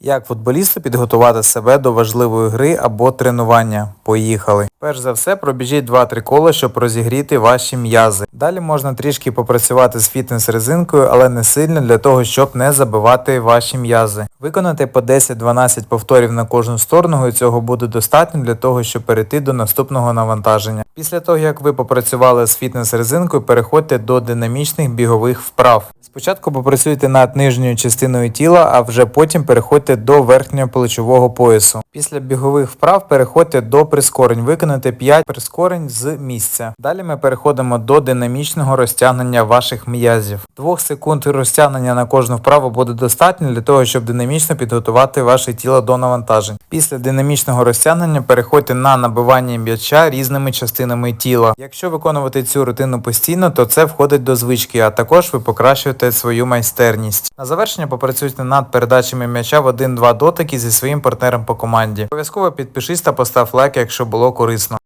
Як футболісту підготувати себе до важливої гри або тренування? Поїхали. Перш за все, пробіжіть 2-3 кола, щоб розігріти ваші м'язи. Далі можна трішки попрацювати з фітнес-резинкою, але не сильно для того, щоб не забивати ваші м'язи. Виконати по 10-12 повторів на кожну сторону, і цього буде достатньо для того, щоб перейти до наступного навантаження. Після того, як ви попрацювали з фітнес-резинкою, переходьте до динамічних бігових вправ. Спочатку попрацюйте над нижньою частиною тіла, а вже потім переходьте до верхнього плечового поясу. Після бігових вправ переходьте до прискорень. Виконайте 5 прискорень з місця. Далі ми переходимо до динамічного розтягнення ваших м'язів. 2 секунд розтягнення на кожну вправу буде достатньо для того, щоб динамічно підготувати ваше тіло до навантажень. Після динамічного розтягнення переходьте на набивання м'яча різними частинами тіла. Якщо виконувати цю рутину постійно, то це входить до звички, а також ви покращуєте свою майстерність. На завершення попрацюйте над передачами м'яча в 1-2 дотики зі своїм партнером по команді. Обов'язково підпишись та постав лайк, якщо було корисно.